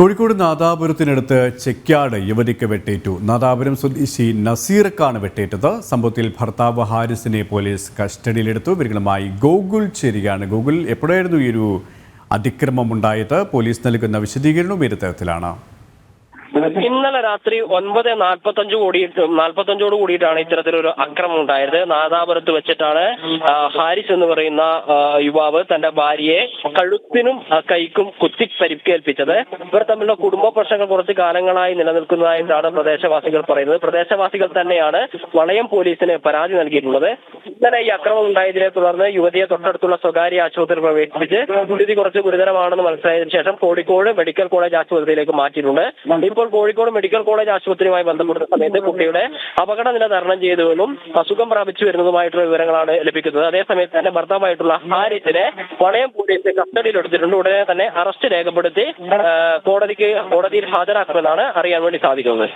കോഴിക്കോട് നാദാപുരത്തിനടുത്ത് ചെക്യാട് യുവതിക്ക് വെട്ടേറ്റു. നാദാപുരം സ്വദേശി നസീറക്കാണ് വെട്ടേറ്റത്. സംഭവത്തിൽ ഭർത്താവ് ഹാരിസിനെ പോലീസ് കസ്റ്റഡിയിലെടുത്തു. വിവരങ്ങളുമായി ഗോകുൽ ചേരുകയാണ്. ഗോകുൽ എപ്പോഴായിരുന്നു ഈ ഒരു അതിക്രമം ഉണ്ടായത് പോലീസ് നൽകുന്ന വിശദീകരണവും ഈ തരത്തിലാണ്. ഇന്നലെ രാത്രി ഒൻപത് നാൽപ്പത്തഞ്ച് കോടി നാൽപ്പത്തഞ്ചോട് കൂടിയിട്ടാണ് ഇത്തരത്തിലൊരു അക്രമം ഉണ്ടായത്. നാദാപുരത്ത് വെച്ചിട്ടാണ് ഹാരിസ് എന്ന് പറയുന്ന യുവാവ് തന്റെ ഭാര്യയെ കഴുത്തിനും കൈക്കും കുത്തി പരിക്കേൽപ്പിച്ചത്. ഇവർ തമ്മിലുള്ള കുടുംബ പ്രശ്നങ്ങൾ കുറച്ച് കാലങ്ങളായി നിലനിൽക്കുന്നതായിട്ടാണ് പ്രദേശവാസികൾ പറയുന്നത്. പ്രദേശവാസികൾ തന്നെയാണ് വളയം പോലീസിന് പരാതി നൽകിയിട്ടുള്ളത്. ഇന്നലെ ഈ അക്രമം ഉണ്ടായതിനെ തുടർന്ന് യുവതിയെ തൊട്ടടുത്തുള്ള സ്വകാര്യ ആശുപത്രിയിൽ പ്രവേശിപ്പിച്ച് സ്ഥിതി കുറച്ച് ഗുരുതരമാണെന്ന് മനസ്സിലായതിനു ശേഷം കോഴിക്കോട് മെഡിക്കൽ കോളേജ് ആശുപത്രിയിലേക്ക് മാറ്റിയിട്ടുണ്ട്. ഇപ്പോൾ കോഴിക്കോട് മെഡിക്കൽ കോളേജ് ആശുപത്രിയുമായി ബന്ധപ്പെടുന്ന സമയത്ത് കുട്ടിയുടെ അപകട നില തരണം ചെയ്തുവെന്നും അസുഖം പ്രാപിച്ചു വരുന്നതുമായിട്ടുള്ള വിവരങ്ങളാണ് ലഭിക്കുന്നത്. അതേസമയത്ത് തന്നെ ഭർത്താവായിട്ടുള്ള ഹാരിസിനെ വളയം പോലീസ് കസ്റ്റഡിയിലെടുത്തിട്ടുണ്ട് ഉടനെ തന്നെ അറസ്റ്റ് രേഖപ്പെടുത്തി കോടതിക്ക് കോടതിയിൽ ഹാജരാക്കുമെന്നാണ് അറിയാൻ വേണ്ടി സാധിക്കുന്നത്.